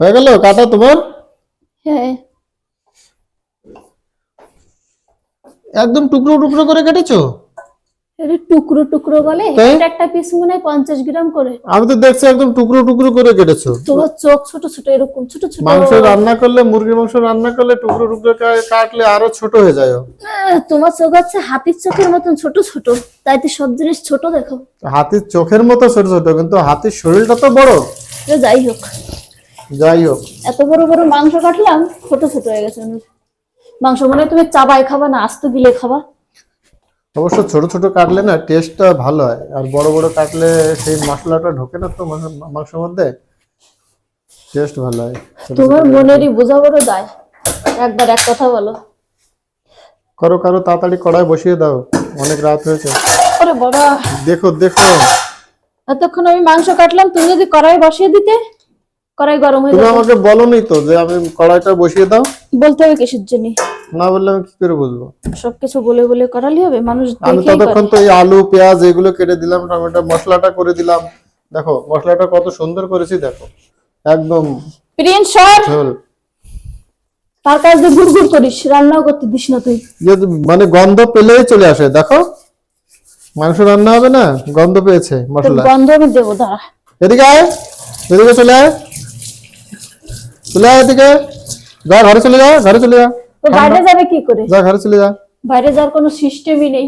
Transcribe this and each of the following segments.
হয়ে গেল? কাটা তোমার? হ্যাঁ। একদম টুকরো টুকরো করে কেটেছো? এটা টুকরো টুকরো বলে? এটা একটা পিস মনে হয় পঞ্চাশ গ্রাম করে। আমি তো দেখছি একদম টুকরো টুকরো করে কেটেছো। তোমার চোখ ছোট ছোট এরকম ছোট ছোট। মাংস রান্না করলে মুরগির মাংস রান্না করলে টুকরো টুকরো কাটলে আরও ছোট হয়ে যায়। তোমার চোখ হচ্ছে হাতির চোখের মতন ছোট ছোট। তাই তো সব জিনিস ছোট দেখো। হাতির চোখের মতো ছোট ছোট কিন্তু হাতির শরীরটা তো বড়। যাই হোক। যাই হোক। এত বড় বড় মাংস কাটলাম ছোট ছোট হয়ে গেছে। মাংস মনে তুমি চাবাই খাবা না আস্ত গিলে খাবা। অবশ্য ছোট ছোট কাটলে না টেস্টটা ভালো হয় আর বড় বড় কাটলে সেই মশলাটা ঢোকে না তো মাংস- মাংসের মধ্যে টেস্ট ভালো হয়। তোমার মনেরই বোঝা বড় দায়। একবার এক কথা বলো। করো করো তাড়াতাড়ি কড়াই বসিয়ে দাও অনেক রাত হয়েছে। ওরে বাবা। দেখো দেখো। এতক্ষণ আমি মাংস কাটলাম তুমি যদি কড়াই বসিয়ে দিতে কড়াই গরম হয়ে তুমি আমাকে বলনি তো যে আমি কড়াইটা বসিয়ে দাও। বলতে হবে কিসের জন্য? না বললে আমি কি করে বুঝব? সবকিছু বলে বলে করালি হবে মানুষ আমি ততক্ষণ তো এই আলু পেঁয়াজ এগুলো কেটে দিলাম টমেটো মশলাটা করে দিলাম। দেখো মশলাটা কত সুন্দর করেছি দেখো। একদম প্রিন্স তার কাছ দিয়ে গুড় গুড় করিস রান্নাও করতে দিস না তুই। মানে গন্ধ পেলেই চলে আসে দেখো। মাংস রান্না হবে না গন্ধ পেয়েছে মশলা। গন্ধ আমি দেবো দাঁড়া। এদিকে আয় এদিকে চলে আয়। চলে আয় এদিকে। যা ঘরে চলে যা ঘরে চলে যা। তো বাইরে যাবে কি করে? যা ঘরে চলে যা। বাইরে যাওয়ার কোনো সিস্টেমই নেই।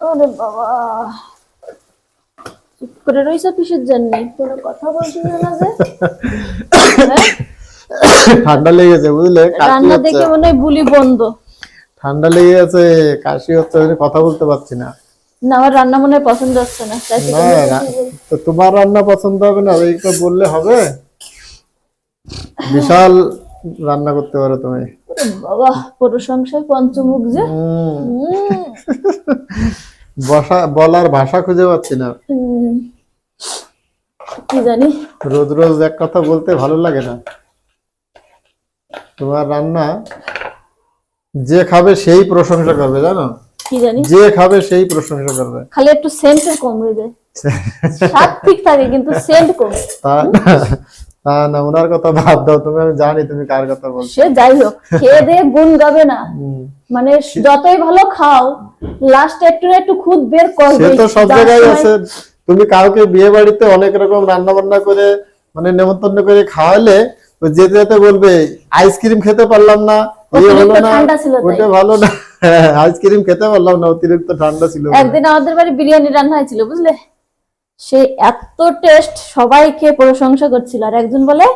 ওরে বাবা। চুপ করে রইছ কিসের জন্য? কোনো কথা বলছিস না যে? ঠান্ডা লেগেছে বুঝলে? রান্না দেখে মনে হয় বুলি বন্ধ। ঠান্ডা লেগে গেছে কাশি হচ্ছে কথা বলতে পারছি না। না আমার রান্না মনে পছন্দ হচ্ছে না। তো না কোনো রা- কিছু বল- তো তোমার রান্না পছন্দ হবে না এইটা বললে হবে? বিশাল রান্না করতে পারো তুমি। বাবা প্রশংসায় পঞ্চমুখ যে। উম, উম, বসা বলার ভাষা খুঁজে পাচ্ছি না। কি জানি। রোজ রোজ এক কথা বলতে ভালো লাগে না। তোমার রান্না যে খাবে সেই প্রশংসা করবে জানো? কি জানি? যে খাবে সেই প্রশংসা করবে। খালি একটু সেন্ট কম হয়ে যায়। স্বাদ ঠিক থাকে কিন্তু সেন্ট কম। না না ওনার কথা বাদ দাও তুমি আমি জানি তুমি কার কথা বলছো। সে যাই হোক খেয়ে দিয়ে গুণ গাবে না। মানে যতই ভালো খাও লাস্টে একটু একটু খুদ বের সে তো সব জায়গায় আছে। তুমি কাউকে বিয়ে বাড়িতে অনেক রকম রান্না বান্না করে মানে নেমন্তন্ন করে খাওয়ালে যেতে যেতে বলবে আইসক্রিম খেতে পারলাম না অতিরিক্ত হলো না ঠান্ডা ছিল ওটা ভালো না। আইসক্রিম খেতে পারলাম না অতিরিক্ত ঠান্ডা ছিল। একদিন আমাদের বাড়ি বিরিয়ানি রান্না হয়েছিল বুঝলে? সে এত টেস্ট সবাই খেয়ে প্রশংসা করছিল। আর একজন বলে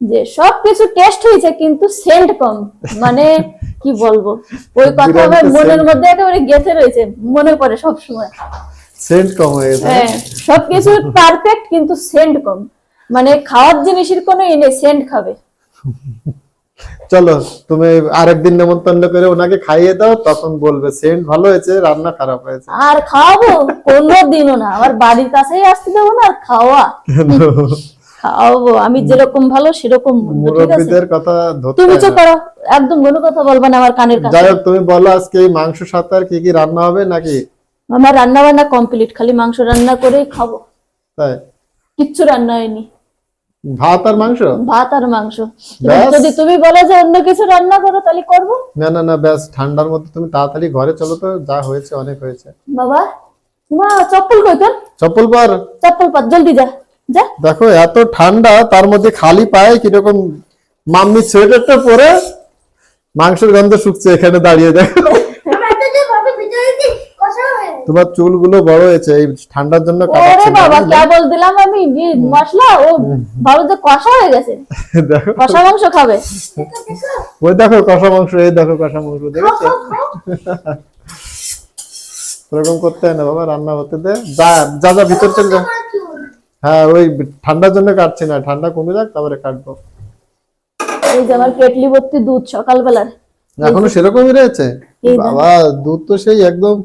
যে সব কিছু টেস্ট হয়েছে কিন্তু সেন্ট কম। মানে কি বলব? ওই কথা আমার মনের মধ্যে একেবারে গেঁথে রয়েছে মনে পড়ে সব সময় সেন্ট কম হয়ে গেছে হ্যাঁ সবকিছু পারফেক্ট কিন্তু সেন্ট কম। মানে খাওয়ার জিনিসের কোনো নেই সেন্ট খাবে। চলো তুমি আরেকদিন নেমন্তন্ন করে ওনাকে খাইয়ে দাও তখন বলবে সেন্ট ভালো হয়েছে রান্না খারাপ হয়েছে। আর খাওয়াবো? কোনো দিনও না। আমার বাড়ির কাছেই আসতে দেবো না আর খাওয়া। খাওয়াবো। আমি যেরকম ভালো সেরকম মুরব্বীদের কথা তুমি চুপ। করো। একদম কোনো কথা বলবা না আমার কানের কাছে। যাই হোক তুমি বলো আজকে এই মাংস সাথে আর কি কি রান্না হবে নাকি? আমার রান্না বান্না কমপ্লিট। খালি মাংস রান্না করেই খাব। তাই? কিচ্ছু রান্না হয়নি। ভাত আর মাংস? ভাত আর মাংস। যদি তুমি বলো যে অন্য কিছু রান্না করো তাহলে করব। না না না ব্যাস ঠান্ডার মধ্যে তুমি তাড়াতাড়ি ঘরে চলো তো যা হয়েছে অনেক হয়েছে। বাবা মা চপ্পল কই তোর? চপ্পল পর। চপ্পল পাত জলদি যা যা। দেখো এত ঠান্ডা তার মধ্যে খালি পায়ে কীরকম মাম্মি সোয়েটারটা পরে মাংসের গন্ধ শুকছে এখানে দাঁড়িয়ে দেখো। তোমার চুলগুলো বড় হয়েছে এই ঠান্ডার জন্য কাটাচ্ছে না, বাবা? কেবল দিলাম আমি মশলা? ও ভালো যে কষা হয়ে গেছে। দেখো। কষা মাংস খাবে। ওই দেখো কষা মাংস এই দেখো কষা মাংস দেখেছ? ওরকম করতে হয় না বাবা রান্না হতে দে। যা যা যা ভিতর চল যা। হ্যাঁ ওই ঠান্ডার জন্য কাটছি না ঠান্ডা কমে যাক তারপরে কাটবো। এই যে আমার কেটলি ভর্তি দুধ সকালবেলার। এখনও সেরকমই রয়েছে? বাবা দুধ তো সেই একদম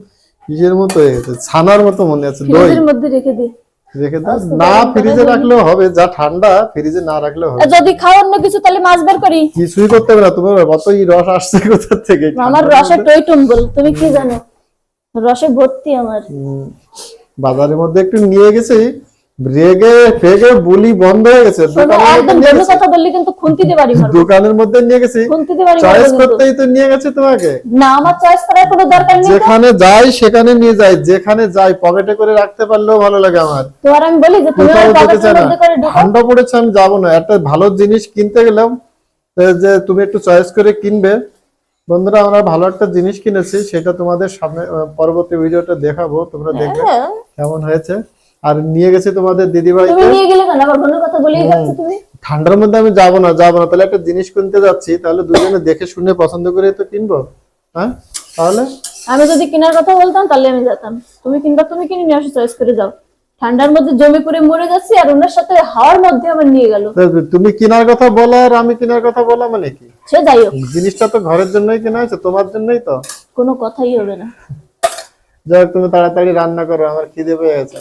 কিসের মতো হয়ে গেছে ছানার মতো মনে আছে দই। ফ্রিজের মধ্যে রেখে দি। রেখে দাও না ফ্রিজে রাখলেও হবে যা ঠান্ডা ফ্রিজে না রাখলেও হবে। যদি খাও অন্য কিছু তাহলে মাছ বের করি। কিছুই করতে হবে না তোমার কতই রস আসছে কোথা থেকে আমার রসে টই টুম্বল তুমি কি জানো? রসে ভর্তি আমার। বাজারের মধ্যে একটু নিয়ে গেছি রেগে ফেগে বুলি বন্ধ হয়ে গেছে। দোকানের মধ্যে নিয়ে গেছি। কথা বললে কিন্তু খুন্তিতে বাড়ি দোকানের মধ্যে নিয়ে গেছি। খুন্তিতে বাড়ি চয়েস করতেই তো নিয়ে গেছে তোমাকে। না আমার চয়েস করার কোনো দরকার নেই যেখানে যাই সেখানে নিয়ে যাই। যেখানে যাই পকেটে করে রাখতে পারলেও ভালো লাগে আমার। তো আর আমি বলি যে তুমি মধ্যে করে ঠান্ডা পড়েছে আমি যাব না। একটা ভালো জিনিস কিনতে গেলাম যে তুমি একটু চয়েস করে কিনবে। বন্ধুরা আমরা ভালো একটা জিনিস কিনেছি সেটা তোমাদের সামনে পরবর্তী ভিডিওটা দেখাবো। তোমরা দেখবে হ্যাঁ। কেমন হয়েছে। আর নিয়ে গেছি তোমাদের দিদি তুমি নিয়ে গেলে কেন? আবার অন্য কথা বলেই যাচ্ছ তুমি? ঠান্ডার মধ্যে আমি যাব না যাব না। তাহলে একটা জিনিস কিনতে যাচ্ছি তাহলে দুজনে দেখে শুনে পছন্দ করে তো কিনবো। হ্যাঁ? তাহলে? আমি যদি কেনার কথা বলতাম তাহলে আমি যেতাম। তুমি কিনবা তুমি কিনে নিয়ে আসো চয়েস করে যাও। ঠান্ডার মধ্যে জমি পড়ে মরে যাচ্ছি আর ওনার সাথে হাওয়ার মধ্যে আমার নিয়ে গেল। তুমি কেনার কথা বলো আর আমি কেনার কথা বলা মানে কি? সে যাই হোক। জিনিসটা তো ঘরের জন্যই কেনা হয়েছে তোমার জন্যই তো। কোনো কথাই হবে না। যাই হোক, তুমি তাড়াতাড়ি রান্না করো আমার খিদে পেয়ে গেছে।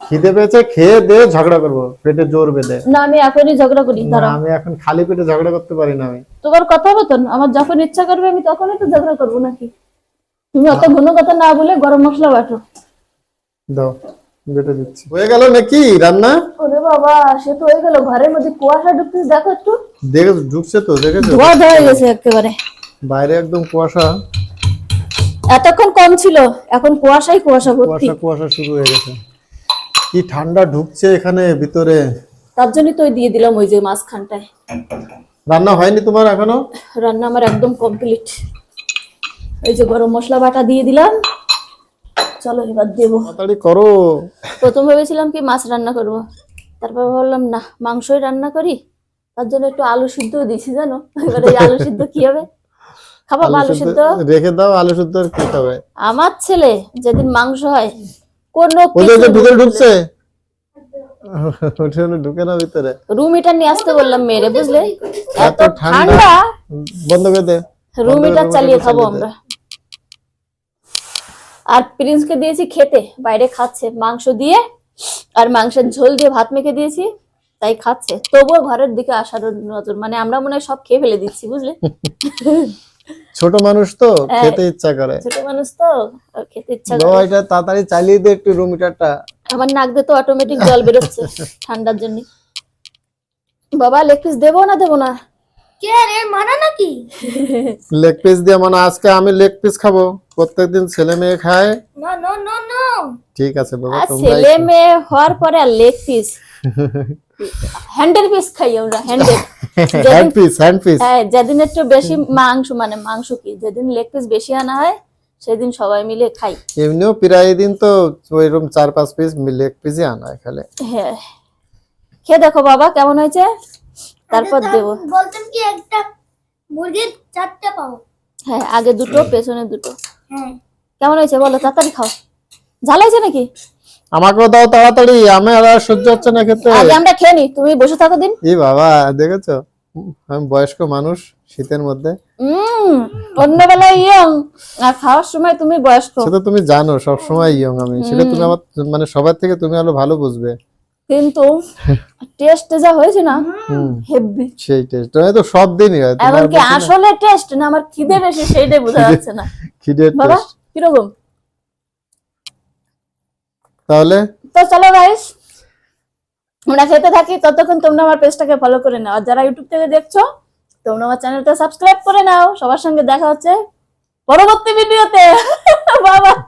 খিদে পেয়েছে খেয়ে দিয়ে ঝগড়া করব পেটে জোর বেঁধে। না আমি এখনই ঝগড়া করি দাঁড়াও। আমি এখন খালি পেটে ঝগড়া করতে পারি না আমি। তোমার কথা মতন আমার যখন ইচ্ছা করবে আমি তখনই তো ঝগড়া করব নাকি? তুমি অত ঘন কথা না বলে গরম মশলা বাটো। দাও বেটে দিচ্ছি। হয়ে গেল নাকি রান্না? ওরে বাবা সে তো হয়ে গেল ঘরের মধ্যে কুয়াশা ঢুকতে দেখো একটু। দেখে ঢুকছে তো দেখেছ? ধোয়া ধোয়া গেছে একেবারে। বাইরে একদম কুয়াশা। এতক্ষণ কম ছিল এখন কুয়াশাই কুয়াশা ভর্তি। কুয়াশা কুয়াশা শুরু হয়ে গেছে। কি ঠান্ডা ঢুকছে এখানে ভিতরে? তার জন্যই তো ওই দিয়ে দিলাম ওই যে মাঝখানটায়। রান্না হয়নি তোমার এখনও? রান্না আমার একদম কমপ্লিট এই যে গরম মশলা বাটা দিয়ে দিলাম। চলো এবার দেবো। তাড়াতাড়ি করো। প্রথম ভেবেছিলাম কি মাছ রান্না করব। তারপর ভাবলাম না মাংসই রান্না করি। তার জন্য একটু আলু সিদ্ধ দিয়েছি জানো? এবার এই আলু সিদ্ধ কি হবে? খাব আলু সিদ্ধ রেখে দাও আলু সিদ্ধ আর খেতে হবে আমার ছেলে যেদিন মাংস হয় কোনো যে ভিতরে ঢুকছে? ওটা ঢুকে না ভিতরে। রুম হিটার নিয়ে আসতে বললাম মেরে বুঝলে? এত এত ঠান্ডা। ঠান্ডা। বন্ধ করে দে। রুম হিটার চালিয়ে খাব আমরা। আর প্রিন্সকে দিয়েছি খেতে বাইরে খাচ্ছে। মাংস দিয়ে আর মাংসের ঝোল দিয়ে ভাত মেখে দিয়েছি তাই খাচ্ছে। তবুও ঘরের দিকে আসার নজর মানে আমরা মনে হয় সব খেয়ে ফেলে দিচ্ছি বুঝলে? ছোট মানুষ তো হ্যাঁ। খেতে ইচ্ছা করে। ছোট মানুষ তো খেতে ইচ্ছা করে। এটা তাড়াতাড়ি চালিয়ে দে একটু রুম হিটারটা আমার নাক দিয়ে তো অটোমেটিক জল বেরোচ্ছে ঠান্ডার জন্য। বাবা লেগ পিস দেবো না দেবো না? কে রে মানা নাকি? লেগ পিস দিয়ে মানে আজকে আমি লেগ পিস খাব। প্রত্যেকদিন ছেলে মেয়ে খায়। No no no no. ঠিক আছে বাবা তোমরা ছেলে মেয়ে হওয়ার পরে আর লেগ পিস হ্যান্ডেল পিস খাই আমরা handle hand piece hand piece হ্যাঁ যেদিন একটু বেশি মাংস মানে মাংস কি যেদিন লেগ পিস বেশি আনা হয় সেদিন সবাই মিলে খাই। এমনিও প্রায় দিন তো ওইরকম চার পাঁচ পিস লেগ পিসই আনা হয় খালে। হ্যাঁ। খেয়ে দেখো বাবা কেমন হয়েছে? তারপর দেবো। বলতাম কি একটা মুরগির চারটা পাও। হ্যাঁ আগে দুটো পেছনে দুটো। হ্যাঁ। কেমন হয়েছে বলো তাড়াতাড়ি খাও। ঝাল হয়েছে নাকি? আমাকেও দাও তাড়াতাড়ি আমি আর সহ্য হচ্ছে না খেতে আগে আমরা খেয়ে নি তুমি বসে থাকো দিন। এই বাবা দেখেছ? আমি বয়স্ক মানুষ শীতের মধ্যে। উম অন্যবেলায় ইয়ং আর খাওয়ার সময় তুমি বয়স্ক। সেটা তুমি জানো সব সময় ইয়ং আমি। সেটা তুমি আমার মানে সবার থেকে তুমি আরও ভালো বুঝবে। কিন্তু টেস্ট যা হয়েছে না হেভি সেই টেস্ট তো সব দিনই হয়। এমনকি আসলে টেস্ট না আমার খিদে বেশি সেইটাই বোঝা যাচ্ছে না। খিদের বাবা টেস্ট। কীরকম? তাহলে? তো চলো গাইস আমরা খেতে থাকি, ততক্ষণ তোমরা আমার পেজটাকে ফলো করে নাও। আর যারা ইউটিউব থেকে দেখছ, তোমরা আমার চ্যানেলটা সাবস্ক্রাইব করে নাও। সবার সঙ্গে দেখা হচ্ছে পরবর্তী ভিডিওতে